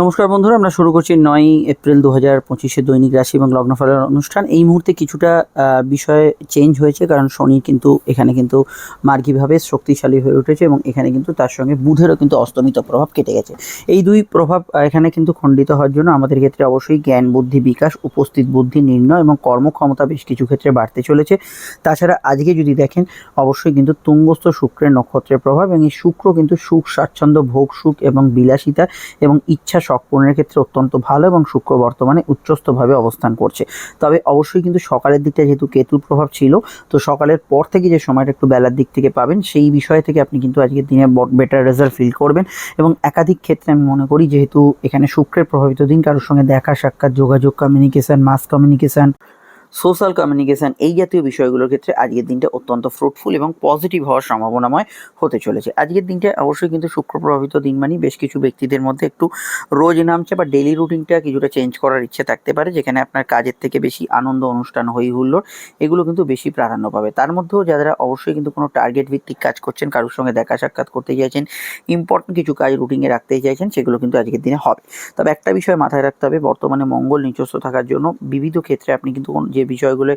নমস্কার বন্ধুরা, আমরা শুরু করছি নয় এপ্রিল দু হাজার পঁচিশে দৈনিক রাশি এবং লগ্নফলের অনুষ্ঠান। এই মুহূর্তে কিছুটা বিষয় চেঞ্জ হয়েছে কারণ শনি কিন্তু, এখানে কিন্তু মার্গীভাবে শক্তিশালী হয়ে উঠেছে এবং এখানে কিন্তু তার সঙ্গে বুধেরও কিন্তু অস্তমিত প্রভাব কেটে গেছে। এই দুই প্রভাব এখানে কিন্তু খণ্ডিত হওয়ার জন্য আমাদের ক্ষেত্রে অবশ্যই জ্ঞান বুদ্ধি বিকাশ, উপস্থিত বুদ্ধি নির্ণয় এবং কর্মক্ষমতা বেশ কিছু ক্ষেত্রে বাড়তে চলেছে। তাছাড়া আজকে যদি দেখেন, অবশ্যই কিন্তু তুঙ্গস্থ শুক্রের নক্ষত্রের প্রভাব এবং এই শুক্র কিন্তু সুখ, স্বাচ্ছন্দ্য, ভোগ, সুখ এবং বিলাসিতা এবং ইচ্ছা শখ পূরণের ক্ষেত্রে অত্যন্ত ভালো এবং শুক্র বর্তমানে উচ্চস্থভাবে অবস্থান করছে। তবে অবশ্যই কিন্তু সকালের দিকটা যেহেতু কেতুর প্রভাব ছিল, তো সকালের পর থেকে যে সময়টা একটু বেলার দিক থেকে পাবেন, সেই বিষয় থেকে আপনি কিন্তু আজকের দিনে বেটার রেজাল্ট ফিল করবেন এবং একাধিক ক্ষেত্রে আমি মনে করি যেহেতু এখানে শুক্রের প্রভাবিত দিন, কারোর সঙ্গে দেখা, সাক্ষাৎ, যোগাযোগ communication mass communication social communication এই জাতীয় বিষয়গুলোর ক্ষেত্রে আজকের দিনটা অত্যন্ত ফ্রুটফুল এবং পজিটিভ হওয়ার সম্ভাবনাময় হতে চলেছে। আজকের দিনটা অবশ্যই কিন্তু শুক্র প্রভাবিত দিন মানে বেশ কিছু ব্যক্তিদের মধ্যে একটু রোজ নামছে বা ডেলি রুটিনটা কিছুটা চেঞ্জ করার ইচ্ছে থাকতে পারে, যেখানে আপনার কাজের থেকে বেশি আনন্দ, অনুষ্ঠান হই হুল্লোড় এগুলো কিন্তু বেশি প্রাধান্য পাবে। তার মধ্যেও যারা অবশ্যই কিন্তু কোনো টার্গেট ভিত্তিক কাজ করছেন, কারোর সঙ্গে দেখা সাক্ষাৎ করতে চাইছেন ইম্পর্টেন্ট কিছু কাজ রুটিনে রাখতে চাইছেন, সেগুলো কিন্তু আজকের দিনে হবে। তবে একটা বিষয় মাথায় রাখতে হবে, বর্তমানে মঙ্গল, নিচস্থ থাকার জন্য বিবিধ ক্ষেত্রে আপনি কিন্তু কোন- যে বিষয়গুলো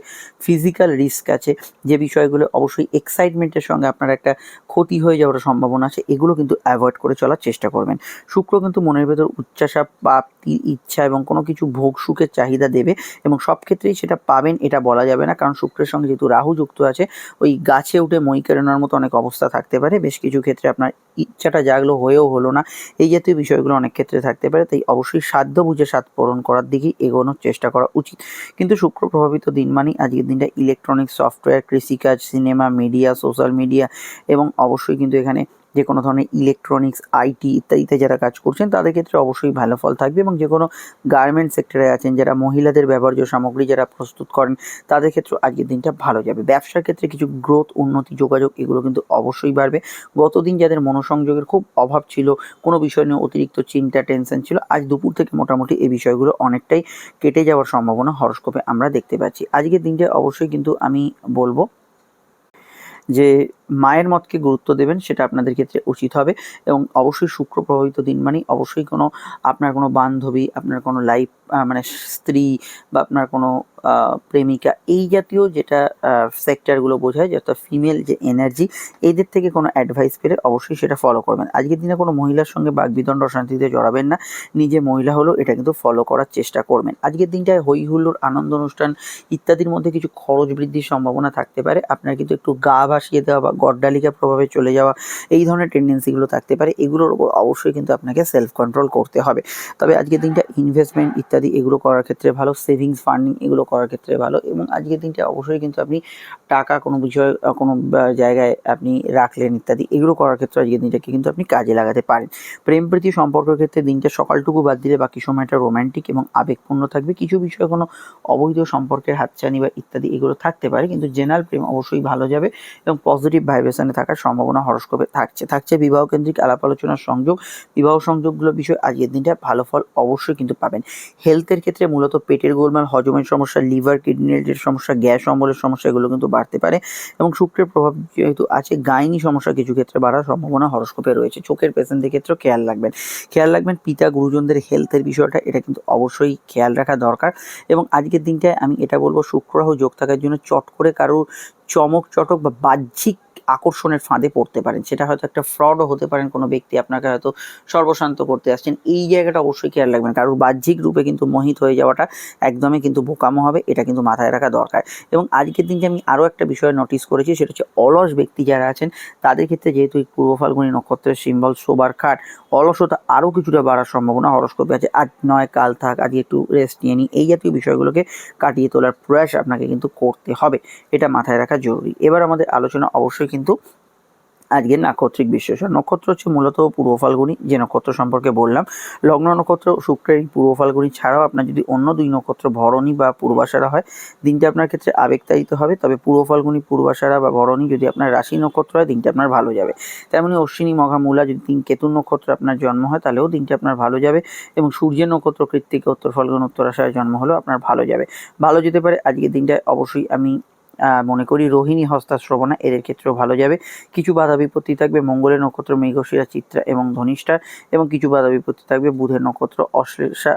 ফিজিক্যাল রিস্ক আছে, যে বিষয়গুলো অবশ্যই এক্সাইটমেন্টের সঙ্গে আপনার একটা ক্ষতি হয়ে যাওয়ার সম্ভাবনা আছে, এগুলো কিন্তু অ্যাভয়েড করে চলার চেষ্টা করবেন। শুক্র কিন্তু মনের ভেতর উচ্চাসা প্রাপ্তি, ইচ্ছা এবং কোনো কিছু ভোগ, সুখের চাহিদা দেবে এবং সব ক্ষেত্রেই সেটা পাবেন, এটা বলা যাবে না। কারণ শুক্রের সঙ্গে যেহেতু রাহু যুক্ত আছে, ওই গাছে উঠে মই কেরানোর মতো অনেক অবস্থা থাকতে পারে। বেশ কিছু ক্ষেত্রে আপনার ইচ্ছাটা জাগলো হয়েও হলো না। এই জাতীয় বিষয়গুলো অনেক ক্ষেত্রে থাকতে পারে, তাই অবশ্যই সাধ্য বুঝে সাধ পূরণ করার দিকেই এগোনোর চেষ্টা করা উচিত। কিন্তু শুক্র প্রভাবিত দিন মানেই আজকের দিনটা ইলেকট্রনিক্স সফটওয়্যার কৃষিকাজ সিনেমা মিডিয়া সোশ্যাল মিডিয়া এবং অবশ্যই কিন্তু এখানে যে কোনো ধরনের ইলেকট্রনিক্স আইটি ইত্যাদিতে যারা কাজ করছেন, তাদের ক্ষেত্রে অবশ্যই ভালো ফল থাকবে এবং যে কোনো গার্মেন্ট সেক্টরে আছেন, যারা মহিলাদের ব্যবহার্য সামগ্রী যারা প্রস্তুত করেন, তাদের ক্ষেত্রে আজকের দিনটা ভালো যাবে। ব্যবসার ক্ষেত্রে কিছু গ্রোথ উন্নতি, যোগাযোগ, এগুলো কিন্তু অবশ্যই বাড়বে। গতদিন যাদের মনোসংযোগের খুব অভাব ছিল, কোনো বিষয় নিয়ে অতিরিক্ত চিন্তা টেনশন ছিল, আজ দুপুর থেকে মোটামুটি এই বিষয়গুলো অনেকটাই কেটে যাওয়ার সম্ভাবনা হরস্কোপে আমরা দেখতে পাচ্ছি। আজকের দিনটা অবশ্যই কিন্তু আমি বলব যে মায়ের মতকে গুরুত্ব দেবেন, সেটা আপনাদের ক্ষেত্রে উচিত হবে। এবং অবশ্যই শুক্র প্রভাবিত দিন মানেই অবশ্যই কোনো, আপনার কোনো বান্ধবী, আপনার কোনো লাইফ মানে স্ত্রী বা আপনার কোনো প্রেমিকা, এই জাতীয় যেটা সেক্টরগুলো বোঝায়, যেটা ফিমেল যে এনার্জি এদের থেকে কোনো অ্যাডভাইস পেলে অবশ্যই সেটা ফলো করবেন। আজকের দিনে কোনো মহিলার সঙ্গে বাগবিদণ্ড অশান্তিতে জড়াবেন না, নিজে মহিলা হলেও এটা কিন্তু ফলো করার চেষ্টা করবেন। আজকের দিনটায় হই আনন্দ অনুষ্ঠান ইত্যাদির মধ্যে কিছু খরচ বৃদ্ধির সম্ভাবনা থাকতে পারে। আপনার কিন্তু একটু গা ভাসিয়ে দেওয়া বা গড্ডালিকা প্রভাবে চলে যাওয়া, এই ধরনের টেন্ডেন্সিগুলো থাকতে পারে, এগুলোর উপর অবশ্যই কিন্তু আপনাকে সেলফ কন্ট্রোল করতে হবে। তবে আজকের দিনটা ইনভেস্টমেন্ট ইত্যাদি এগুলো করার ক্ষেত্রে ভালো সেভিংস ফান্ডিং এগুলো করার ক্ষেত্রে ভালো এবং আজকের দিনটা অবশ্যই কিন্তু আপনি টাকা কোনো বিষয় কোনো জায়গায় আপনি রাখলেন ইত্যাদি এগুলো করার ক্ষেত্রে আজকের দিনটাকে কিন্তু আপনি কাজে লাগাতে পারেন। প্রেম, প্রীতি, সম্পর্কের ক্ষেত্রে দিনটা সকালটুকু বাদ দিলে বাকি সময়টা রোম্যান্টিক এবং আবেগপূর্ণ থাকবে। কিছু বিষয়ে কোনো অবৈধ সম্পর্কের হাতছানি বা ইত্যাদি এগুলো থাকতে পারে, কিন্তু জেনারেল প্রেম অবশ্যই ভালো যাবে এবং পজিটিভ ভাইব্রেশনে থাকার সম্ভাবনা হরস্কোপে থাকছে। থাকছে বিবাহ কেন্দ্রিক আলাপ আলোচনার সংযোগ। বিবাহ সংযোগগুলো বিষয় আজকের দিনটা ভালো ফল অবশ্যই কিন্তু পাবেন। হেলথের ক্ষেত্রে মূলত পেটের গোলমাল, হজমের সমস্যা, লিভার কিডনির সমস্যা, গ্যাস অম্বলের সমস্যা এগুলো কিন্তু বাড়তে পারে এবং শুক্রের প্রভাব যেহেতু আছে, গাইনি সমস্যা কিছু ক্ষেত্রে বাড়ার সম্ভাবনা হরস্কোপে রয়েছে। চোখের পেশেন্টদের ক্ষেত্রেও খেয়াল রাখবেন। খেয়াল রাখবেন পিতা, গুরুজনদের হেলথের বিষয়টা, এটা কিন্তু অবশ্যই খেয়াল রাখা দরকার এবং আজকের দিনটায় আমি এটা বলব, শুক্র রাহু যোগ থাকার জন্য চট করে কারোর চমক, চটক বা বাহ্যিক আকর্ষণের ফাঁদে পড়তে পারেন। সেটা হয়তো একটা ফ্রডও হতে পারেন, কোনো ব্যক্তি আপনাকে হয়তো সর্বশান্ত করতে আসছেন। এই জায়গাটা অবশ্যই খেয়াল রাখবেন কারোর বাহ্যিক রূপে কিন্তু মোহিত হয়ে যাওয়াটা একদমই কিন্তু বোকামো হবে, এটা কিন্তু মাথায় রাখা দরকার। এবং আজকের দিনকে আমি আরও একটা বিষয় নোটিস করেছি, সেটা হচ্ছে অলস ব্যক্তি যারা আছেন, তাদের ক্ষেত্রে যেহেতু এই পূর্ব ফাল্গুনী নক্ষত্রের সিম্বল শোবার খাট, অলসতা আরও কিছুটা বাড়ার সম্ভাবনা হরস্কোপে আছে। আজ নয়, কাল থাক, আজকে একটু রেস্ট নিয়ে নিই। এই জাতীয় বিষয়গুলোকে কাটিয়ে তোলার প্রয়াস আপনাকে কিন্তু করতে হবে, এটা মাথায় রাখা জরুরি। এবার আমাদের আলোচনা অবশ্যই কিন্তু আজকের নাক্ষত্রিক বিশ্লেষণ। নক্ষত্র হচ্ছে মূলত পূর্ব ফাল্গুনি, যে নক্ষত্র সম্পর্কে বললাম। লগ্ন নক্ষত্র, শুক্রের পূর্ব ফাল্গুনি ছাড়াও আপনার যদি অন্য দুই নক্ষত্র ভরণী বা পূর্বাশারা হয়, দিনটা আপনার ক্ষেত্রে আবেগতাড়িত হবে। তবে পূর্ব ফাল্গুনি, পূর্বাশারা বা ভরণী যদি আপনার রাশি নক্ষত্র হয়, দিনটা আপনার ভালো যাবে। তেমনি অশ্বিনী মঘা মূলা যদি দিন কেতুর নক্ষত্র আপনার জন্ম হয়, তাহলেও দিনটা আপনার ভালো যাবে। এবং সূর্যের নক্ষত্র, কৃত্তিকে, উত্তর ফাল্গুন উত্তরাশায় জন্ম হলেও আপনার ভালো যাবে। ভালো যেতে পারে, আজকের দিনটায় অবশ্যই আমি মনে করি রোহিণী হস্তাশ্রবণা এদের ক্ষেত্রেও ভালো যাবে। কিছু বাধা বিপত্তি থাকবে মঙ্গলের নক্ষত্র মৃগশিরা চিত্রা এবং ধনিষ্ঠা এবং কিছু বাধা বিপত্তি থাকবে বুধের নক্ষত্র, অশ্লেষা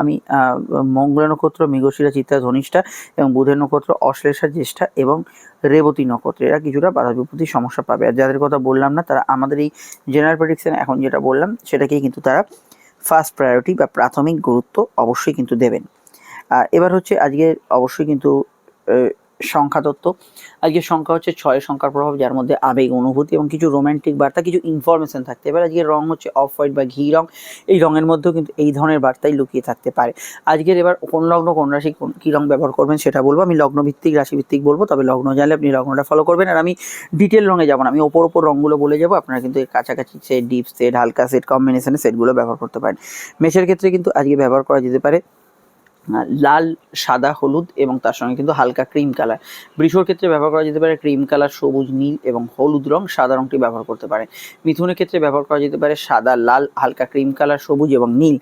আমি মঙ্গলের নক্ষত্র মৃগশিরা চিত্রা, ধনিষ্ঠা এবং বুধের নক্ষত্র, অশ্লেষা, জ্যেষ্ঠা এবং রেবতী নক্ষত্র। এরা কিছুটা বাধা বিপত্তির সমস্যা পাবে। আর যাদের কথা বললাম না, তারা আমাদের এই জেনারেল প্রেডিকশন এখন যেটা বললাম, সেটাকেই কিন্তু তারা ফার্স্ট প্রায়োরিটি বা প্রাথমিক গুরুত্ব অবশ্যই কিন্তু দেবেন। এবার হচ্ছে আজকে অবশ্যই কিন্তু সংখ্যা তত্ত্ব। আজকে সংখ্যা হচ্ছে ছয় সংখ্যার প্রভাব, যার মধ্যে আবেগ, অনুভূতি এবং কিছু রোম্যান্টিক বার্তা, কিছু ইনফরমেশন থাকতে পারে। আজকের রং হচ্ছে অফ হোয়াইট বা ঘি রং। এই রঙের মধ্যেও কিন্তু এই ধরনের বার্তাই লুকিয়ে থাকতে পারে। আজকের এবার কোন লগ্ন, কোন রাশি কোন, কী রং ব্যবহার করবেন সেটা বলব। আমি লগ্ন ভিত্তিক রাশি বলব, তবে লগ্ন জানলে আপনি লগ্নটা ফলো করবেন। আর আমি ডিটেল রঙে যাব না। আমি ওপর ওপর রঙগুলো বলে যাব। আপনারা কিন্তু এর কাছাকাছি সেট ডিপ সেট হালকা সেট কম্বিনেশনের সেটগুলো ব্যবহার করতে পারেন। মেষের ক্ষেত্রে কিন্তু আজকে ব্যবহার করা যেতে পারে লাল, সাদা, হলুদ এবং তার সঙ্গে কিন্তু হালকা ক্রিম কালার বৃষর ক্ষেত্রে ব্যবহার করা যেতে পারে ক্রিম কালার সবুজ, নীল এবং হলুদ রং সাদা রংটি ব্যবহার করতে পারে। মিথুনের ক্ষেত্রে ব্যবহার করা যেতে পারে সাদা, লাল, হালকা ক্রিম কালার সবুজ এবং নীল।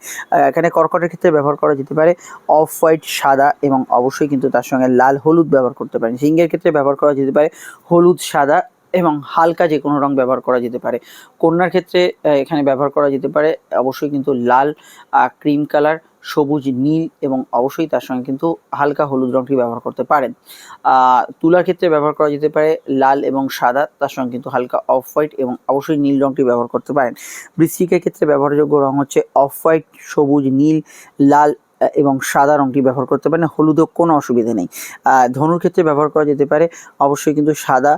এখানে কর্কটের ক্ষেত্রে ব্যবহার করা যেতে পারে অফ হোয়াইট সাদা এবং অবশ্যই কিন্তু তার সঙ্গে লাল, হলুদ ব্যবহার করতে পারেন। সিংহের ক্ষেত্রে ব্যবহার করা যেতে পারে হলুদ, সাদা এবং হালকা যে কোনো রং ব্যবহার করা যেতে পারে। কন্যার ক্ষেত্রে এখানে ব্যবহার করা যেতে পারে অবশ্যই কিন্তু লাল ক্রিম কালার সবুজ, নীল এবং অবশ্যই তার সঙ্গে কিন্তু হালকা হলুদ রংটি ব্যবহার করতে পারেন। তুলার ক্ষেত্রে ব্যবহার করা যেতে পারে লাল এবং সাদা, তার সঙ্গে কিন্তু হালকা অফ হোয়াইট এবং অবশ্যই নীল রঙটি ব্যবহার করতে পারেন। বৃশ্চিকের ক্ষেত্রে ব্যবহারযোগ্য রং হচ্ছে অফ হোয়াইট সবুজ, নীল, লাল এবং সাদা রঙটি ব্যবহার করতে পারেন। হলুদও কোনো অসুবিধা নেই। ধনুর ক্ষেত্রে ব্যবহার করা যেতে পারে অবশ্যই কিন্তু সাদা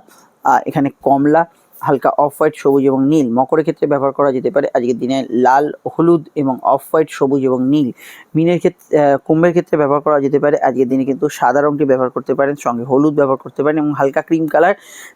এখানে কমলা হালকা অফ হোয়াইট সবুজ এবং নীল। মকরের ক্ষেত্রে ব্যবহার করা যেতে পারে আজকের দিনে লাল, হলুদ এবং অফ হোয়াইট সবুজ এবং নীল। মিনের ক্ষেত্রে কুম্ভের ক্ষেত্রে ব্যবহার করা যেতে পারে আজকের দিনে কিন্তু সাদা রংটি ব্যবহার করতে পারেন, সঙ্গে হলুদ ব্যবহার করতে পারেন এবং হালকা ক্রিম কালার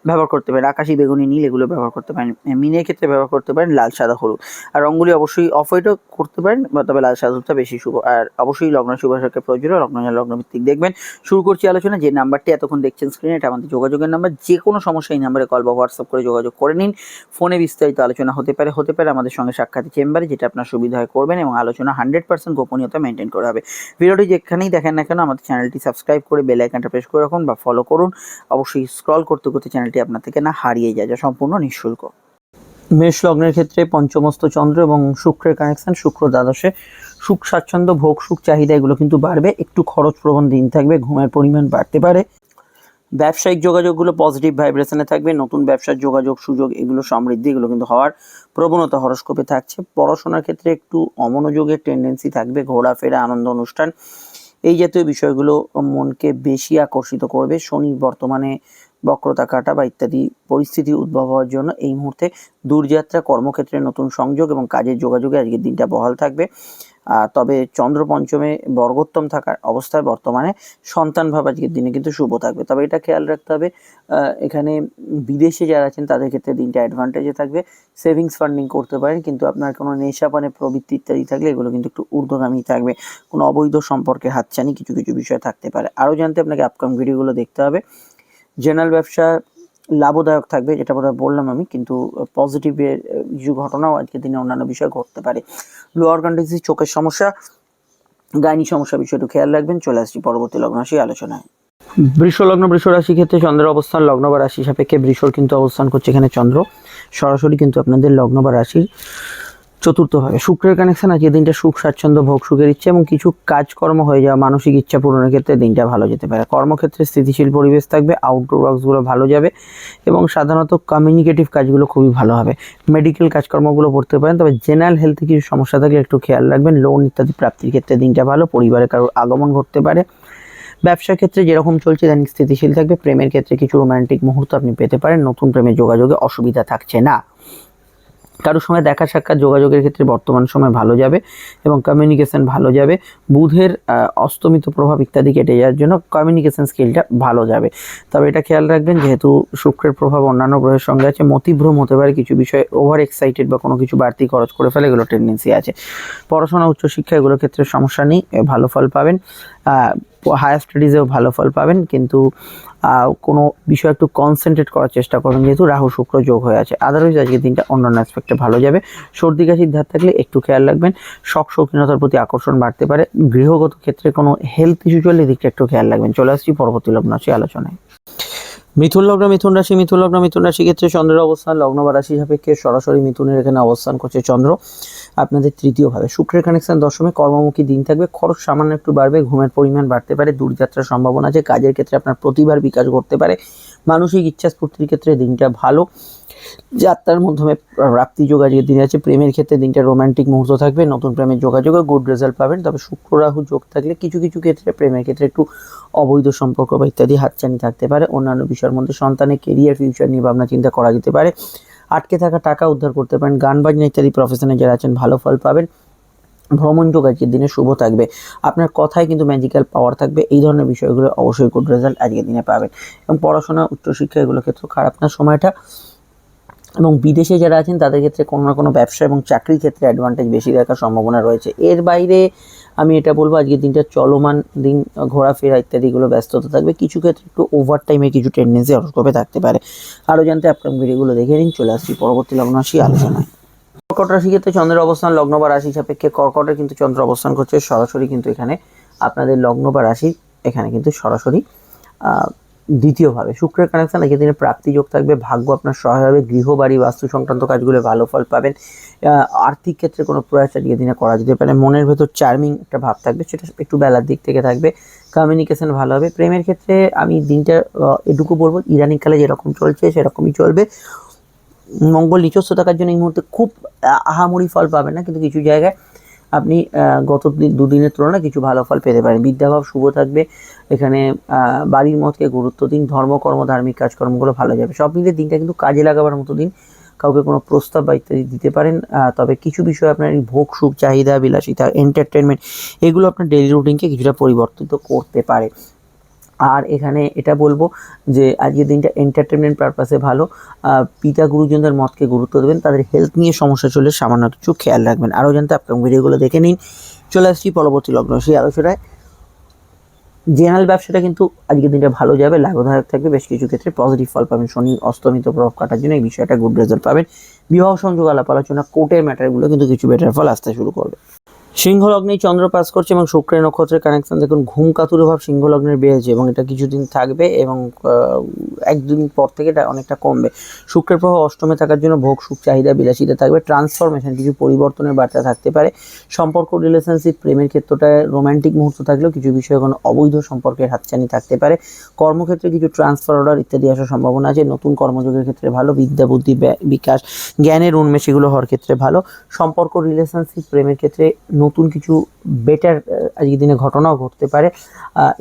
ব্যবহার করতে পারেন। আকাশি, বেগুনি, নীল এগুলো ব্যবহার করতে পারেন। মিনের ক্ষেত্রে ব্যবহার করতে পারেন লাল, সাদা, হলুদ। আর রঙগুলি অবশ্যই অফ হোয়াইটও করতে পারেন তবে লাল, সাদা, হলুদটা বেশি শুভ। আর অবশ্যই লগ্ন শুভ শুভাশকে প্রয়োজন লগ্ন লগ্ন ভিত্তিক দেখবেন। শুরু করছি আলোচনা, যে নাম্বারটি এতক্ষণ দেখছেন স্ক্রিনে এটা আমাদের যোগাযোগের নাম্বার। যে কোনো সমস্যা এই নাম্বারে কল বা হোয়াটসঅ্যাপ করে যোগাযোগ করে নিন। ফোনে বিস্তারিত আলোচনা হতে পারে হতে পারে আমাদের সঙ্গে সাক্ষাৎ চেম্বারে, যেটা আপনার সুবিধা হয় করবেন এবং আলোচনা হান্ড্রেড পার্সেন্ট গোপনীয়তা মেনটেন করা হবে। ভিডিওটি যেখানেই দেখেন না কেন, আমাদের চ্যানেলটি সাবস্ক্রাইব করে বেল আইকনটা প্রেস করে রাখুন বা ফলো করুন। অবশ্যই স্ক্রল করতে করতে চ্যানেলটি আপনার থেকে না হারিয়ে যায়, যা সম্পূর্ণ নিঃশুল্ক। মেষ লগ্নের ক্ষেত্রে পঞ্চমস্ত চন্দ্র এবং শুক্রের কানেকশন শুক্র দ্বাদশে। সুখ, স্বাচ্ছন্দ্য, ভোগ, সুখ, চাহিদা, এগুলো কিন্তু বাড়বে। একটু খরচ প্রবণ দিন থাকবে, ঘুমের পরিমাণ বাড়তে পারে। ব্যবসায়িক যোগাযোগগুলো পজিটিভ ভাইব্রেশনে থাকবে, নতুন ব্যবসার যোগাযোগ সুযোগ এগুলো সমৃদ্ধি, এগুলো কিন্তু হওয়ার প্রবণতা হরস্কোপে থাকছে। পড়াশোনার ক্ষেত্রে একটু অমনোযোগের টেন্ডেন্সি থাকবে, ঘোরাফেরা, আনন্দ অনুষ্ঠান, এই জাতীয় বিষয়গুলো মনকে বেশি আকর্ষিত করবে। শনি বর্তমানে বক্রতা কাটা বা ইত্যাদি পরিস্থিতি উদ্ভব হওয়ার জন্য এই মুহূর্তে দূরযাত্রা, কর্মক্ষেত্রে নতুন সংযোগ এবং কাজের যোগাযোগে আজকের দিনটা বহাল থাকবে। তবে চন্দ্র পঞ্চমে বর্গোত্তম থাকার অবস্থায় বর্তমানে সন্তান ভাব আজকের দিনে কিন্তু শুভ থাকবে। তবে এটা খেয়াল রাখতে হবে এখানে বিদেশে যারা আছেন তাদের ক্ষেত্রে দিনটা অ্যাডভান্টেজে থাকবে। সেভিংস ফান্ডিং করতে পারেন, কিন্তু আপনার কোনো নেশাপানে প্রবৃত্তি ইত্যাদি থাকলে এগুলো কিন্তু একটু ঊর্ধ্বগামী থাকবে। কোনো অবৈধ সম্পর্কে হাতছানি কিছু কিছু বিষয় থাকতে পারে। আরও জানতে আপনাকে আপকামিং ভিডিওগুলো দেখতে হবে। জেনারেল ব্যবসা লাভদায়ক থাকবে, যেটা বোধহয় বললাম আমি, কিন্তু পজিটিভের কিছু ঘটনাও আজকের দিনে অন্যান্য বিষয় ঘটতে পারে। লোয়ার কন্ডিসি চোখের সমস্যা, গাইনি সমস্যা বিষয়টা খেয়াল রাখবেন। চলে আসছি পরবর্তী লগ্ন রাশি আলোচনায়। বৃষ লগ্ন, বৃষ রাশি ক্ষেত্রে চন্দ্রের অবস্থান, লগ্ন বা রাশি সাপেক্ষে বৃষর কিন্তু অবস্থান করছে এখানে চন্দ্র। সরাসরি কিন্তু আপনাদের লগ্ন বা রাশির চতুর্থভাবে শুক্রের কানেকশন আজকে দিনটা সুখ, স্বাচ্ছন্দ্য, ভোগ, সুখের ইচ্ছে এবং কিছু কাজকর্ম হয়ে যাওয়া, মানসিক ইচ্ছা পূরণের ক্ষেত্রে দিনটা ভালো যেতে পারে। কর্মক্ষেত্রে স্থিতিশীল পরিবেশ থাকবে আউটডোর ওয়ার্কসগুলো ভালো যাবে এবং সাধারণত কমিউনিকেটিভ কাজগুলো খুবই ভালো হবে। মেডিকেল কাজকর্মগুলো করতে পারেন, তবে জেনারেল হেলথে কিছু সমস্যা থাকলে একটু খেয়াল রাখবেন। লোন ইত্যাদি প্রাপ্তির ক্ষেত্রে দিনটা ভালো, পরিবারে কারোর আগমন ঘটতে পারে। ব্যবসার ক্ষেত্রে যেরকম চলছে ইদানিং স্থিতিশীল থাকবে। প্রেমের ক্ষেত্রে কিছু রোমান্টিক মুহূর্ত আপনি পেতে পারেন। নতুন প্রেমের যোগাযোগে অসুবিধা থাকছে না। কারোর সঙ্গে দেখা সাক্ষাৎ যোগাযোগের ক্ষেত্রে বর্তমান সময় ভালো যাবে এবং কমিউনিকেশন ভালো যাবে, বুধের অস্তমিত প্রভাব ইত্যাদি কেটে যাওয়ার জন্য কমিউনিকেশন স্কিলটা ভালো যাবে। তবে এটা খেয়াল রাখবেন, যেহেতু শুক্রের প্রভাব অন্যান্য গ্রহের সঙ্গে আছে, মতিভ্রম হতে পারে, কিছু বিষয়ে ওভার এক্সাইটেড বা কোনো কিছু বাড়তি খরচ করে ফেলে, এগুলো টেন্ডেন্সি আছে। পড়াশোনা, উচ্চশিক্ষা, এগুলোর ক্ষেত্রে সমস্যা নেই ভালো ফল পাবেন। হায়ার স্টাডিজেও ভালো ফল পাবেন, কিন্তু কোনো বিষয় একটু কনসেন্ট্রেট করার চেষ্টা করবেন যেহেতু রাহু শুক্র যোগ হয়ে আছে। আদারওয়াইজ আজকে দিনটা অন্যান্য অ্যাসপেক্টে ভালো যাবে। সর্দি কাশির ধার থাকলে একটু খেয়াল রাখবেন। শখ শৌখিনতার প্রতি আকর্ষণ বাড়তে পারে। গৃহগত ক্ষেত্রে কোনো হেলথ ইস্যু চললে এদিকটা একটু খেয়াল রাখবেন। চলে আসছি পরবর্তী লগ্ন আলোচনায়। মিথুন লগ্ন, মিথুন রাশি, মিথুন লগ্ন, মিথুন রাশি ক্ষেত্রে চন্দ্রের অবস্থান, লগ্ন বা রাশি সাপেক্ষে সরাসরি মিথুনের এখানে অবস্থান করছে চন্দ্র। আপনাদের তৃতীয়ভাবে শুক্রের কানেকশন দশমে, কর্মমুখী দিন থাকবে, খরচ সামান্য একটু বাড়বে, ঘুমের পরিমাণ বাড়তে পারে, দূরযাত্রার সম্ভাবনা আছে, কাজের ক্ষেত্রে আপনার প্রতিভার বিকাশ ঘটতে পারে। মানসিক ইচ্ছা স্ফূর্তির ক্ষেত্রে দিনটা ভালো। যাত্রার মাধ্যমে প্রাপ্তি যোগাযোগের দিন আছে। প্রেমের ক্ষেত্রে দিনটা রোমান্টিক মুহূর্ত থাকবে। নতুন প্রেমের যোগাযোগে গুড রেজাল্ট পাবেন। তবে শুক্র, রাহু যোগ থাকলে কিছু কিছু ক্ষেত্রে প্রেমের ক্ষেত্রে একটু অবৈধ সম্পর্ক বা ইত্যাদি হাতছানি থাকতে পারে। অন্যান্য বিষয়ের মধ্যে সন্তানের কেরিয়ার ফিউচার নিয়ে ভাবনা, চিন্তা করা যেতে পারে। আটকে থাকা টাকা উদ্ধার করতে পারেন। গান, বাজনা ইত্যাদি প্রফেশনে যারা আছেন, ভালো ফল পাবেন। ভ্রমণ যোগ আজকের দিনে শুভ থাকবে। আপনার কথায় কিন্তু ম্যাজিক্যাল পাওয়ার থাকবে। এই ধরনের বিষয়গুলো অবশ্যই গুড রেজাল্ট আজকের দিনে পাবেন। এবং পড়াশোনা, উচ্চশিক্ষা, এগুলো ক্ষেত্রে খারাপ না সময়টা। এবং বিদেশে যারা আছেন, তাদের ক্ষেত্রে কোনো না কোনো ব্যবসা এবং চাকরির ক্ষেত্রে অ্যাডভান্টেজ বেশি দেখার সম্ভাবনা রয়েছে। এর বাইরে আমি এটা বলব, আজকের দিনটা চলমান দিন, ঘোরাফেরা ইত্যাদিগুলো ব্যস্ততা থাকবে। কিছু ক্ষেত্রে একটু ওভার টাইমে কিছু টেন্ডেন্সি হরস্কোপে থাকতে পারে। আরও জানতে আপনার ভিডিওগুলো দেখে নিন। চলে আসছি পরবর্তী লগ্ন আসি আলোচনায়। কর্কট রাশি ক্ষেত্রে চন্দ্রের অবস্থান, লগ্ন বা রাশি সাপেক্ষে কর্কটে কিন্তু চন্দ্র অবস্থান করছে, সরাসরি কিন্তু এখানে আপনাদের লগ্ন বা রাশি, এখানে কিন্তু সরাসরি দ্বিতীয়ভাবে শুক্রের কানেকশন আজকের দিনে প্রাপ্তি যোগ থাকবে, ভাগ্য আপনার সহায় হবে, গৃহ বাড়ি, বাস্তু সংক্রান্ত কাজগুলো ভালো ফল পাবেন আর্থিক ক্ষেত্রে কোনো প্রয়াস আজকের দিনে করা যেতে পারে, মনের ভেতর চার্মিং একটা ভাব থাকবে, সেটা একটু বেলার দিক থেকে থাকবে কমিউনিকেশন ভালো হবে, প্রেমের ক্ষেত্রে আমি দিনটা এটুকু বলব, ইদানিংকালে যেরকম চলছে সেরকমই চলবে মঙ্গল নিচস্থ থাকার জন্য এই মুহূর্তে খুব আহ, আহামরি ফল পাবেন না কিন্তু কিছু জায়গায় আপনি গত দিন- দুদিনের তুলনায় কিছু ভালো ফল পেতে পারেন। বিদ্যাভাব শুভ থাকবে এখানে বাড়ির মতকে গুরুত্ব দিন ধর্মকর্ম ধার্মিক কাজকর্মগুলো ভালো যাবে। সব মিলে দিনটা কিন্তু কাজে লাগাবার মতো দিন কাউকে কোনো প্রস্তাব বা ইত্যাদি দিতে পারেন তবে কিছু বিষয় আপনার ভোগ সুখ চাহিদা বিলাসিতা এন্টারটেনমেন্ট এগুলো আপনার ডেলি রুটিনকে কিছুটা পরিবর্তিত করতে পারে। আর এখানে এটা বলব যে আজকের দিনটা এন্টারটেনমেন্ট পারপাসে ভালো। পিতা গুরুজনদের মতকে গুরুত্ব দেবেন, তাদের হেলথ নিয়ে সমস্যা চলে সামান্য কিছু খেয়াল রাখবেন। আরও জানতে আপনার ভিডিওগুলো দেখে নিন। চলে আসছি পরবর্তী লগ্ন সেই আলোচনায়। জেনারেল ব্যবসাটা কিন্তু আজকের দিনটা ভালো যাবে, লাভদায়ক থাকবে। বেশ কিছু ক্ষেত্রে পজিটিভ ফল পাবেন। শনি অস্তমিত প্রভাব কাটার জন্য এই বিষয়টা গুড রেজাল্ট পাবেন। বিবাহ সংযোগ আলাপ আলোচনা কোর্টের ম্যাটারগুলো কিন্তু কিছু বেটার ফল আসতে শুরু করবে। সিংহ লগ্নেই চন্দ্র পাস করছে এবং শুক্রের নক্ষত্রের কানেকশন দেখুন, ঘুম কাতুর ভাব সিংহ লগ্নের বেড়েছে এবং এটা কিছুদিন থাকবে এবং একদিন পর থেকে এটা অনেকটা কমবে। শুক্রের প্রভাব অষ্টমে থাকার জন্য ভোগ সুখ চাহিদা, বিলাসিতা থাকবে। ট্রান্সফরমেশন, কিছু পরিবর্তনের বার্তা থাকতে পারে। সম্পর্ক রিলেশনশিপ প্রেমের ক্ষেত্রটায় রোম্যান্টিক মুহূর্ত থাকলেও কিছু বিষয়ে কোনো অবৈধ সম্পর্কের হাতছানি থাকতে পারে। কর্মক্ষেত্রে কিছু ট্রান্সফার অর্ডার ইত্যাদি আসার সম্ভাবনা আছে। নতুন কর্মযোগের ক্ষেত্রে ভালো, বিদ্যা, বুদ্ধি বিকাশ, জ্ঞানের উন্মেষ এগুলো হওয়ার ক্ষেত্রে ভালো। সম্পর্ক রিলেশনশিপ প্রেমের ক্ষেত্রে নতুন কিছু বেটার আজকের দিনে ঘটনাও ঘটতে পারে।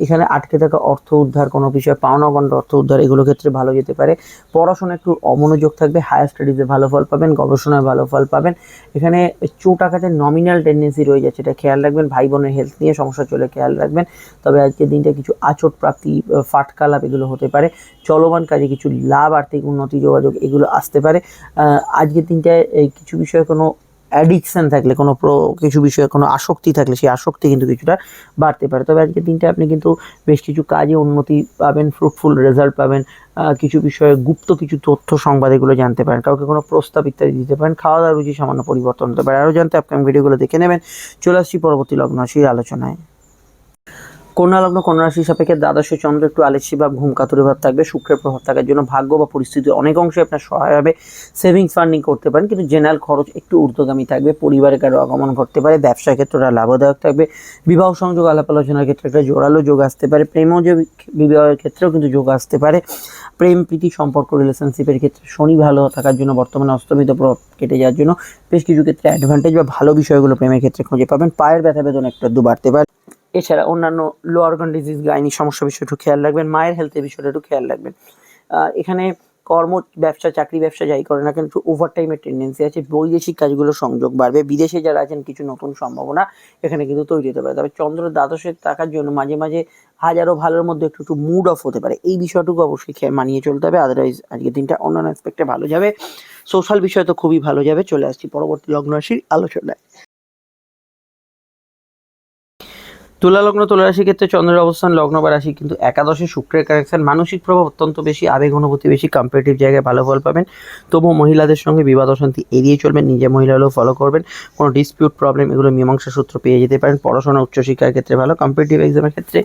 এখানে আটকে থাকা অর্থ উদ্ধার কোনো বিষয়ে পাওনা গণ্ড অর্থ উদ্ধার এগুলো ক্ষেত্রে ভালো যেতে পারে। পড়াশোনা একটু অমনোযোগ থাকবে হায়ার স্টাডিজে ভালো ফল পাবেন, গবেষণায় ভালো ফল পাবেন। এখানে চোট আঘাতে নমিনাল টেন্ডেন্সি রয়ে যাচ্ছে, এটা খেয়াল রাখবেন, ভাই বোনের হেলথ নিয়ে সমস্যা চলে খেয়াল রাখবেন। তবে আজকের দিনটা কিছু আচট প্রাপ্তি ফাটকা লাভ এগুলো হতে পারে। চলমান কাজে কিছু লাভ, আর্থিক উন্নতি, যোগাযোগ এগুলো আসতে পারে। আজকের দিনটায় কিছু বিষয়ে কোনো অ্যাডিকশন থাকলে, কোনো প্র, কিছু বিষয়ে কোনো আসক্তি থাকলে, সেই আসক্তি কিন্তু কিছুটা বাড়তে পারে। তবে আজকের দিনটা আপনি কিন্তু বেশ কিছু কাজে উন্নতি পাবেন ফ্রুটফুল রেজাল্ট পাবেন কিছু বিষয়ে গুপ্ত কিছু তথ্য সংবাদ এগুলো জানতে পারেন, কাউকে কোনো প্রস্তাব ইত্যাদি দিতে পারেন খাওয়া দাওয়ার রুচি সামান্য পরিবর্তন হতে পারে। আরও জানতে আপনি ভিডিওগুলো দেখে নেবেন। চলে আসছি পরবর্তী লগ্ন সেই আলোচনায়। কন্যা লগ্ন কন্যা রাশি সাপেক্ষে দ্বাদশে চন্দ্র একটু আলেসি বা ঘুম কাতুরে ভাব থাকবে, শুক্রের প্রভাব থাকার জন্য ভাগ্য বা পরিস্থিতি অনেক অংশে আপনার সহায় হবে। সেভিংস ফান্ডিং করতে পারেন, কিন্তু জেনারেল খরচ একটু ঊর্ধ্বগামী থাকবে পরিবারে কারও আগমন ঘটতে পারে, ব্যবসার ক্ষেত্রে ওরা লাভদায়ক থাকবে, বিবাহ সংযোগ, আলাপ আলোচনার ক্ষেত্রে একটা জোরালো যোগ আসতে পারে প্রেমও যে বিবাহের ক্ষেত্রেও কিন্তু যোগ আসতে পারে। প্রেম, প্রীতি, সম্পর্ক, রিলেশনশিপের ক্ষেত্রে শনি ভালো থাকার জন্য বর্তমানে অস্তমিত প্রভাব কেটে যাওয়ার জন্য বেশ কিছু ক্ষেত্রে অ্যাডভান্টেজ বা ভালো বিষয়গুলো প্রেমের ক্ষেত্রে খুঁজে পাবেন। পায়ের ব্যথা বেদনা একটু আধটু বাড়তে পারে। এছাড়া অন্যান্য লো অর্গান ডিজিজ গাইনি সমস্যা বিষয় একটু খেয়াল রাখবেন, মায়ের হেলথের বিষয়টা একটু খেয়াল রাখবেন। এখানে কর্ম ব্যবসা, চাকরি ব্যবসা যাই করে না কেন, একটু ওভার টাইমের টেন্ডেন্সি আছে, বৈদেশিক কাজগুলো সংযোগ বাড়বে, বিদেশে যারা আছেন কিছু নতুন সম্ভাবনা এখানে কিন্তু তৈরি হতে পারে। তবে চন্দ্র দ্বাদশে থাকার জন্য মাঝে মাঝে হাজারো ভালোর মধ্যে একটু একটু মুড অফ হতে পারে। এই বিষয়টুকু অবশ্যই খেয়ে মানিয়ে চলতে হবে আদারওয়াইজ আজকের দিনটা অন্যান্য অ্যাসপেক্টে ভালো যাবে। সোশ্যাল বিষয় তো খুবই ভালো যাবে, চলে আসছি পরবর্তী লগ্ন রাশির আলোচনায়। তুলা লগ্ন, তুলা রাশির ক্ষেত্রে চন্দ্রের অবস্থান, লগ্ন বা রাশি কিন্তু একাদশে শুক্রের কানেকশন মানসিক প্রভাব অত্যন্ত বেশি, আবেগ অনুভূতি বেশি কম্পারেটিভ জায়গায় ভালো ফল পাবেন। তবুও মহিলাদের সঙ্গে বিবাদ অশান্তি এড়িয়ে চলবেন, নিজে মহিলা হলেও ফলো করবেন। কোনো ডিসপিউট প্রবলেম এগুলো মীমাংসা সূত্র পেয়ে যেতে পারেন। পড়াশোনা উচ্চশিক্ষার ক্ষেত্রে ভালো কম্পিটিটিভ এক্সামের ক্ষেত্রে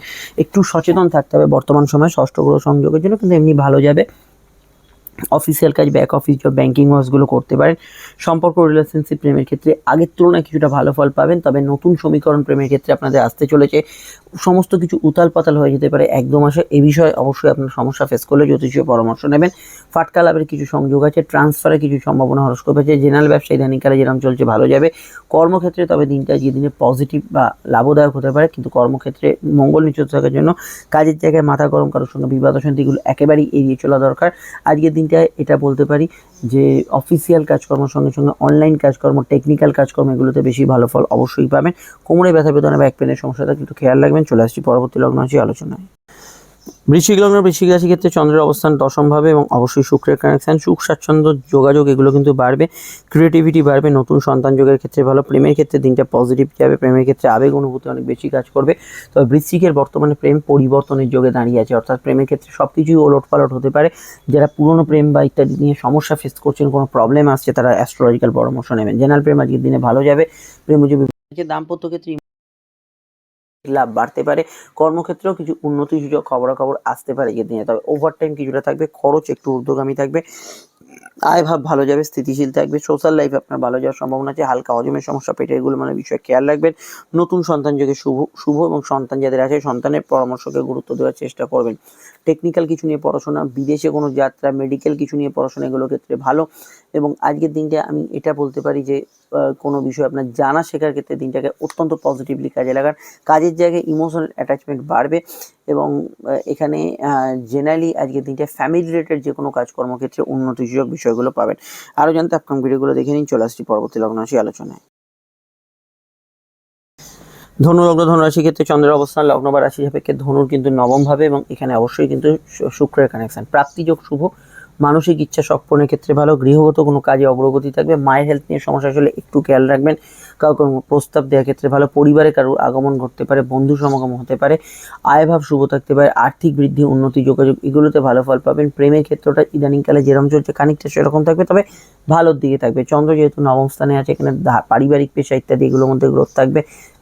একটু সচেতন থাকতে হবে। বর্তমান সময়ে ষষ্ঠ গ্রহ সংযোগের জন্য কিন্তু এমনি ভালো যাবে। অফিসিয়াল কাজ ব্যাক অফিস জব ব্যাঙ্কিং ওয়ার্কসগুলো করতে পারেন। সম্পর্ক রিলেশনশিপ প্রেমের ক্ষেত্রে আগের তুলনায় কিছুটা ভালো ফল পাবেন, তবে নতুন সমীকরণ প্রেমের ক্ষেত্রে আপনাদের আসতে চলেছে। সমস্ত কিছু উতাল পাতাল হয়ে যেতে পারে এক দু মাসে। এ বিষয়ে অবশ্যই আপনার সমস্যা ফেস করলে জ্যোতিষীয় পরামর্শ নেবেন। ফাটকা লাভের কিছু সংযোগ আছে ট্রান্সফারের কিছু সম্ভাবনা হরস্কোপ আছে জেনারেল ব্যবসা ইদানিংকালে যেরকম চলছে ভালো যাবে। কর্মক্ষেত্রে তবে দিনটা যে দিনে পজিটিভ বা লাভদায়ক হতে পারে, কিন্তু কর্মক্ষেত্রে মঙ্গল নিচত থাকার জন্য কাজের জায়গায় মাথা গরম কারোর সঙ্গে বিবাদ অশান্তিগুলো একেবারেই এড়িয়ে চলা দরকার। আজকের দিনটায় এটা বলতে পারি যে অফিসিয়াল কাজকর্মের সঙ্গে সঙ্গে অনলাইন কাজকর্ম টেকনিক্যাল কাজকর্ম এগুলোতে বেশি ভালো ফল অবশ্যই পাবেন। কোমরে ব্যথা বেদনা ব্যাক পেনের সমস্যাটা কিন্তু খেয়াল রাখবেন। চলে আসছি পরবর্তী লগ্ন আছে আলোচনায়। বৃশ্চিক লগ্ন, বৃশ্চিক রাশি ক্ষেত্রে চন্দ্রের অবস্থান দশমভাবে এবং অবশ্যই শুক্রের কানেকশন সুখ, স্বাচ্ছন্দ্য, যোগাযোগ এগুলো কিন্তু বাড়বে। ক্রিয়েটিভিটি বাড়বে, নতুন সন্তান যোগের ক্ষেত্রে ভালো, প্রেমের ক্ষেত্রে দিনটা পজিটিভ যাবে, প্রেমের ক্ষেত্রে আবেগ, অনুভূতি অনেক বেশি কাজ করবে। তবে বৃশ্চিকের বর্তমানে প্রেম পরিবর্তনের যোগে দাঁড়িয়ে আছে, অর্থাৎ প্রেমের ক্ষেত্রে সব কিছুই ওলট পালট হতে পারে। যারা পুরনো প্রেম বা ইত্যাদি নিয়ে সমস্যা ফেস করছেন, কোনো প্রবলেম আসছে, তারা অ্যাস্ট্রোলজিক্যাল পরামর্শ নেবেন। জেনারেল প্রেম আজকের দিনে ভালো যাবে। প্রেম যে দাম্পত্য ক্ষেত্রে লাভ বাড়তে পারে। কর্মক্ষেত্রেও কিছু উন্নতি সুযোগ খবরাখবর আসতে পারে এদিনে দিনে। তবে ওভারটাইম কিছুটা থাকবে, খরচ একটু ঊর্ধ্বগামী থাকবে। আয় ভাব ভালো যাবে, স্থিতিশীল থাকবে সোশ্যাল লাইফ আপনার ভালো যাওয়ার সম্ভাবনা আছে, হালকা হজমের সমস্যা, পেটের এগুলো মানে বিষয়ে খেয়াল রাখবেন। নতুন সন্তান যোগে শুভ শুভ এবং সন্তান যাদের আছে, সন্তানের পরামর্শকে গুরুত্ব দেওয়ার চেষ্টা করবেন। টেকনিক্যাল কিছু নিয়ে পড়াশোনা, বিদেশে কোনো যাত্রা মেডিকেল কিছু নিয়ে পড়াশোনা, এগুলোর ক্ষেত্রে ভালো। এবং আজকের দিনটা আমি এটা বলতে পারি যে কোনো বিষয় আপনার জানা শেখার ক্ষেত্রে দিনটাকে অত্যন্ত পজিটিভলি কাজে লাগান। কাজের জায়গায় ইমোশনাল অ্যাটাচমেন্ট বাড়বে। এবং এখানে জেনারেলি আজকের দিনটা ফ্যামিলি রিলেটেড যে কোনো কাজকর্ম ক্ষেত্রে উন্নতি সুযোগ বিষয়গুলো পাবেন। আরও জানতে আপকাম ভিডিওগুলো দেখে নিন, চলে আসছি পরবর্তী লগ্ন রাশি আলোচনায়। ধনু লগ্ন ধনুরাশি ক্ষেত্রে চন্দ্রের অবস্থান, লগ্ন বা রাশি সাপেক্ষে ধনুর কিন্তু নবম ভাবে এবং এখানে অবশ্যই কিন্তু শুক্রের কানেকশন প্রাপ্তিযোগ শুভ, মানসিক ইচ্ছা সক্ষণের ক্ষেত্রে ভালো, গৃহগত কোনো কাজে অগ্রগতি থাকবে, মায়ের হেলথ নিয়ে সমস্যা হলে একটু খেয়াল রাখবেন। কাউকে প্রস্তাব দেওয়ার ক্ষেত্রে ভালো পরিবারে কারোর আগমন ঘটতে পারে, বন্ধু সমাগম হতে পারে, আয়ভাব শুভ থাকতে পারে, আর্থিক বৃদ্ধি, উন্নতি, যোগাযোগ, এগুলোতে ভালো ফল পাবেন। প্রেমের ক্ষেত্রটা ইদানিংকালে যেরকম চলছে, খানিকটা সেরকম থাকবে, তবে ভালোর দিকে থাকবে। চন্দ্র যেহেতু নবম স্থানে আছে, এখানে পারিবারিক পেশা ইত্যাদি এগুলোর মধ্যে গ্রোথ থাকবে।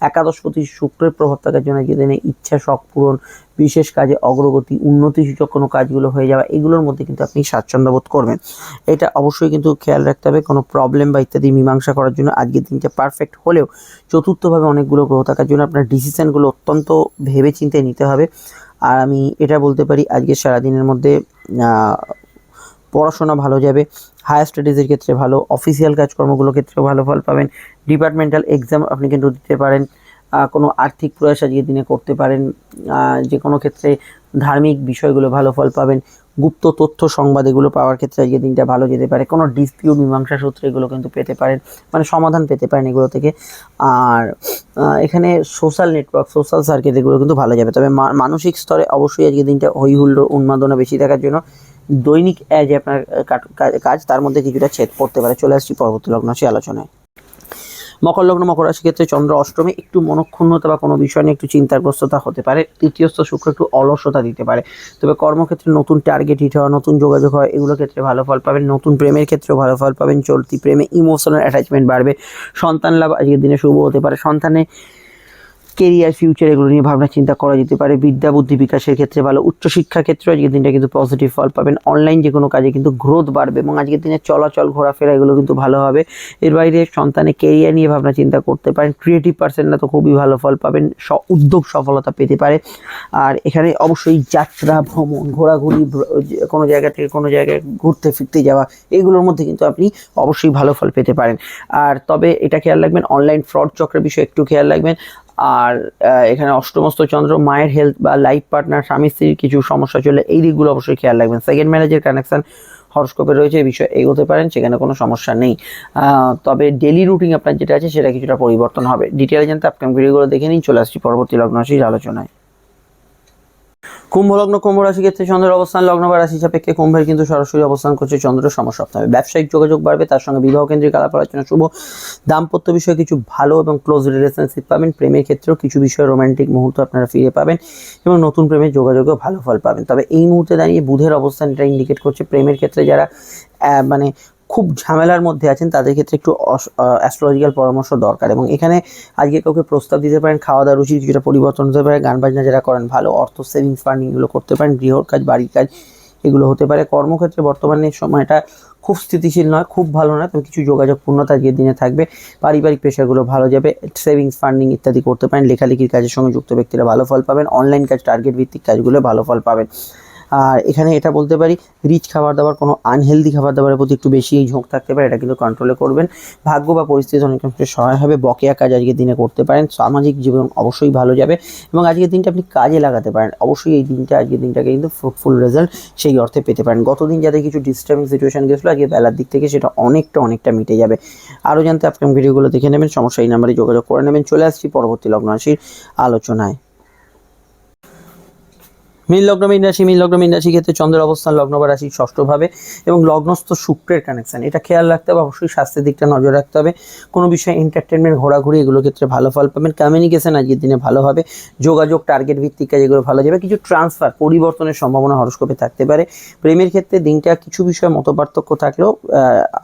একাদশপতি শুক্রের প্রভাব থাকার জন্য যেদিনে ইচ্ছা শখ পূরণ, বিশেষ কাজে অগ্রগতি, উন্নতি সূচক কোনো কাজগুলো হয়ে যাওয়া, এগুলোর মধ্যে কিন্তু আপনি স্বাচ্ছন্দ্য বোধ করবেন। এটা অবশ্যই কিন্তু খেয়াল রাখতে হবে, কোনো প্রবলেম বা ইত্যাদি মীমাংসা করার জন্য আজকের দিনটা পারফেক্ট হলেও চতুর্থভাবে অনেকগুলো গ্রহ থাকার জন্য আপনার ডিসিশানগুলো অত্যন্ত ভেবে চিন্তে নিতে হবে। আর আমি এটা বলতে পারি, আজকে সারাদিনের মধ্যে পড়াশোনা ভালো যাবে হায়ার স্টাডিজের ক্ষেত্রে ভালো অফিসিয়াল কাজকর্মগুলোর ক্ষেত্রেও ভালো ফল পাবেন ডিপার্টমেন্টাল এক্সাম আপনি কিন্তু দিতে পারেন কোনো আর্থিক প্রয়াস আজকের দিনে করতে পারেন যে কোনো ক্ষেত্রে ধার্মিক বিষয়গুলো ভালো ফল পাবেন, গুপ্ত তথ্য সংবাদ এগুলো পাওয়ার ক্ষেত্রে আজকের দিনটা ভালো যেতে পারে, কোনো ডিসপিউট মীমাংসা সূত্রে এগুলো কিন্তু পেতে পারেন মানে সমাধান পেতে পারেন এগুলো থেকে, আর এখানে সোশ্যাল নেটওয়ার্ক সোশ্যাল সার্কিট এগুলো কিন্তু ভালো যাবে, তবে মানসিক স্তরে অবশ্যই আজকে দিনটা হই উন্মাদনা বেশি থাকার জন্য দৈনিক যে আপনার কাজ, তার মধ্যে কিছুটা ছেদ পড়তে পারে। চলে আসছি পরবর্তী লগ্ন সেই আলোচনায়। মকর লগ্ন, মকর রাশি ক্ষেত্রে চন্দ্র অষ্টমে একটু মনক্ষুণ্ণতা বা কোনো বিষয় নিয়ে একটু চিন্তাগ্রস্ততা হতে পারে। তৃতীয়স্থ শুক্র একটু অলসতা দিতে পারে। তবে কর্মক্ষেত্রে নতুন টার্গেট হিট হওয়া, নতুন যোগাযোগ হয় এগুলোর ক্ষেত্রে ভালো ফল পাবেন। নতুন প্রেমের ক্ষেত্রেও ভালো ফল পাবেন। চলতি প্রেমে ইমোশনাল অ্যাটাচমেন্ট বাড়বে। সন্তান লাভ আজকের দিনে শুভ হতে পারে। সন্তানে কেরিয়ার ফিউচার এগুলো নিয়ে ভাবনা চিন্তা করা যেতে পারে। বিদ্যা, বুদ্ধি বিকাশের ক্ষেত্রে ভালো। উচ্চশিক্ষার ক্ষেত্রে আজকের দিনটা কিন্তু পজিটিভ ফল পাবেন। অনলাইন যে কোনো কাজে কিন্তু গ্রোথ বাড়বে এবং আজকের দিনে চলাচল, ঘোরাফেরা এগুলো কিন্তু ভালো হবে। এর বাইরে সন্তানের কেরিয়ার নিয়ে ভাবনা চিন্তা করতে পারেন। ক্রিয়েটিভ পার্সনরা তো খুবই ভালো ফল পাবেন। স- উদ্যোগ সফলতা পেতে পারে। আর এখানে অবশ্যই যাত্রা, ভ্রমণ, ঘোরাঘুরি কোনো জায়গা থেকে কোনো জায়গায় ঘুরতে, ফিরতে যাওয়া, এগুলোর মধ্যে কিন্তু আপনি অবশ্যই ভালো ফল পেতে পারেন। আর তবে এটা খেয়াল রাখবেন অনলাইন ফ্রড চক্রের বিষয়ে একটু খেয়াল রাখবেন। আর এখানে অষ্টমস্ত চন্দ্র, মায়ের হেলথ বা লাইফ পার্টনার স্বামী, স্ত্রীর কিছু সমস্যা চলে, এই দিকগুলো অবশ্যই খেয়াল রাখবেন। সেকেন্ড ম্যারেজের কানেকশান হরস্কোপে রয়েছে, এই বিষয়ে এগোতে পারেন, সেখানে কোনো সমস্যা নেই। তবে ডেলি রুটিন আপনার যেটা আছে, সেটা কিছুটা পরিবর্তন হবে। ডিটেলে জানতে আপনার ভিডিওগুলো দেখে নিন, চলে আসছি পরবর্তী লগ্ন আলোচনায়। কুম্ভ লগ্ন, কুম্ভ রাশি ক্ষেত্রে চন্দ্রের অবস্থান, লগ্ন বা রাশি সাপেক্ষে কুম্ভের কিন্তু সরাসরি অবস্থান করছে চন্দ্র সমসপ্তমে। ব্যবসায়িক যোগাযোগ বাড়বে, তার সঙ্গে বিবাহ কেন্দ্রিক আলাপ আলোচনা, শুভ দাম্পত্য বিষয়ে কিছু ভালো এবং ক্লোজ রিলেশনশিপ পাবেন। প্রেমের ক্ষেত্রেও কিছু বিষয়ে রোমান্টিক মুহূর্ত আপনারা ফিরে পাবেন এবং নতুন প্রেমের যোগাযোগেও ভালো ফল পাবেন। তবে এই মুহূর্তে দাঁড়িয়ে বুধের অবস্থান এটা ইন্ডিকেট করছে। প্রেমের ক্ষেত্রে যারা মানে খুব ঝামেলার মধ্যে আছেন, তাদের ক্ষেত্রে একটু অ্যাস্ট্রোলজিক্যাল পরামর্শ দরকার। এবং এখানে আজকে কাউকে প্রস্তাব দিতে পারেন খাওয়া দাওয়ার রুচির কিছুটা পরিবর্তন হতে পারে, গান বাজনা যারা করেন, ভালো অর্থ সেভিংস ফান্ডিং এগুলো করতে পারেন, গৃহর কাজ, বাড়ির কাজ এগুলো হতে পারে। কর্মক্ষেত্রে বর্তমানে সময়টা খুব স্থিতিশীল নয়, খুব ভালো নয়, তবে কিছু যোগাযোগ পূর্ণতা আজকের দিনে থাকবে। পারিবারিক পেশাগুলো ভালো যাবে সেভিংস ফান্ডিং ইত্যাদি করতে পারেন, লেখালেখির কাজের সঙ্গে যুক্ত ব্যক্তিরা ভালো ফল পাবেন অনলাইন কাজ টার্গেট ভিত্তিক কাজগুলো ভালো ফল পাবেন। আর এখানে এটা বলতে পারি রিচ খাবার দাবার, কোনো আনহেলদি খাবার দাবারের প্রতি একটু বেশি ঝোঁক থাকতে পারে, এটা কিন্তু কন্ট্রোলে করবেন। ভাগ্য বা পরিস্থিতি অনেক অনেকাংশে সহায় হবে, বকেয়া কাজ আজকের দিনে করতে পারেন, সামাজিক জীবন অবশ্যই ভালো যাবে এবং আজকের দিনটা আপনি কাজে লাগাতে পারেন। অবশ্যই এই দিনটা, আজকের দিনটাকে কিন্তু ফ্রুটফুল রেজাল্ট সেই অর্থে পেতে পারেন। গতদিন যাদের কিছু ডিস্টার্বিং সিচুয়েশন গেছিল, আজকে বেলার দিক থেকে সেটা অনেকটা অনেকটা মিটে যাবে। আরও জানতে আপকাম ভিডিওগুলো দেখে নেবেন, সমস্যা এই নাম্বারে যোগাযোগ করে নেবেন। চলে আসছি পরবর্তী লগ্ন রাশির আলোচনায়। মীন লগ্ন, মীন রাশি, মীন লগ্ন, মীন রাশি ক্ষেত্রে চন্দ্রের অবস্থান লগ্ন বা রাশি ষষ্ঠভাবে এবং লগ্নস্থ শুক্রের কানেকশন এটা খেয়াল রাখতে হবে, অবশ্যই স্বাস্থ্যের দিকটা নজর রাখতে হবে। কোনো বিষয়ে এন্টারটেনমেন্ট ঘোরাঘুরি এগুলোর ক্ষেত্রে ভালো ফল পাবেন। কমিউনিকেশন আজকের দিনে ভালো হবে। যোগাযোগ টার্গেট ভিত্তিক কাজ এগুলো ভালো যাবে। কিছু ট্রান্সফার পরিবর্তনের সম্ভাবনা হরস্কোপে থাকতে পারে। প্রেমের ক্ষেত্রে দিনটা কিছু বিষয়ে মতপার্থক্য থাকলেও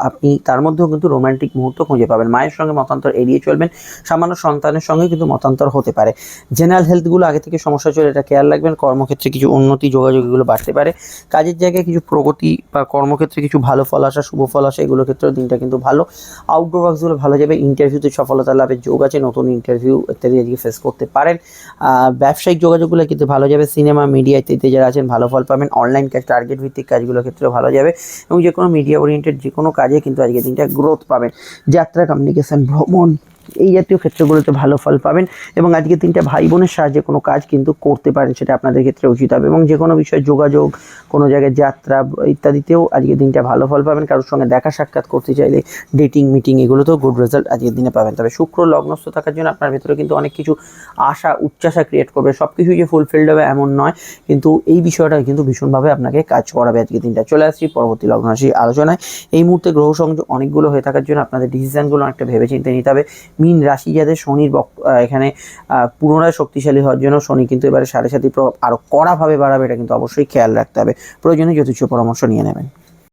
আপনি তার মধ্যেও কিন্তু রোমান্টিক মুহূর্ত খুঁজে পাবেন। মায়ের সঙ্গে মতান্তর এড়িয়ে চলবেন। সামান্য সন্তানের সঙ্গে কিন্তু মতান্তর হতে পারে। জেনারেল হেলথগুলো আগে থেকে সমস্যা চলে এটা খেয়াল রাখবেন। কর্মক্ষেত্রে কিছু উন্নতি যোগাযোগ এগুলো বাড়তে পারে। কাজের জায়গায় কিছু প্রগতি বা কর্মক্ষেত্রে কিছু ভালো ফল আসা, শুভ ফল আসা, এগুলোর ক্ষেত্রেও দিনটা কিন্তু ভালো। আউটডোর ওয়ার্কসগুলো ভালো যাবে ইন্টারভিউতে সফলতা লাভের যোগ আছে, নতুন ইন্টারভিউ ইত্যাদি আজকে ফেস করতে পারেন। ব্যবসায়িক যোগাযোগগুলো কিন্তু ভালো যাবে সিনেমা মিডিয়া ইত্যাদিতে যারা আছেন ভালো ফল পাবেন। অনলাইন কাজ টার্গেট ভিত্তিক কাজগুলোর ক্ষেত্রেও ভালো যাবে এবং যে কোনো মিডিয়া ওরিয়েন্টেড যে কোনো কাজে কিন্তু আজকের দিনটা গ্রোথ পাবেন। যাত্রা কমিউনিকেশন ভ্রমণ এই জাতীয় ক্ষেত্রগুলোতে ভালো ফল পাবেন এবং আজকে তিনটা ভাই বোনের সাহায্যে কোনো কাজ কিন্তু করতে পারেন, সেটা আপনাদের ক্ষেত্রে উচিত হবে এবং যে কোনো বিষয়ে যোগাযোগ, কোনো জায়গায় যাত্রা ইত্যাদিতেও আজকের দিনটা ভালো ফল পাবেন। কারোর সঙ্গে দেখা সাক্ষাৎ করতে চাইলে ডেটিং মিটিং এগুলোতেও গুড রেজাল্ট আজকের দিনে পাবেন। তবে শুক্র লগ্নস্থ থাকার জন্য আপনার ভেতরে কিন্তু অনেক কিছু আশা উচ্চাশা ক্রিয়েট করবে। সব কিছুই যে ফুলফিলড হবে এমন নয়, কিন্তু এই বিষয়টা কিন্তু ভীষণভাবে আপনাকে কাজ করাবে আজকের দিনটা। চলে আসছি পরবর্তী লগ্ন রাশি আলোচনায়। এই মুহূর্তে গ্রহ সংযোগ অনেকগুলো হয়ে থাকার জন্য আপনাদের ডিসিশনগুলো অনেকটা ভেবে চিন্তে নিতে হবে। মিন রাশি যাদের শনির এখানে পুনরায় শক্তিশালী হওয়ার জন্য শনি কিন্তু এবারে সাড়ে সাতি প্রভাব আরও কড়াভাবে বাড়াবে, এটা কিন্তু অবশ্যই খেয়াল রাখতে হবে। প্রয়োজনে জ্যোতিষ পরামর্শ নিয়ে নেবেন।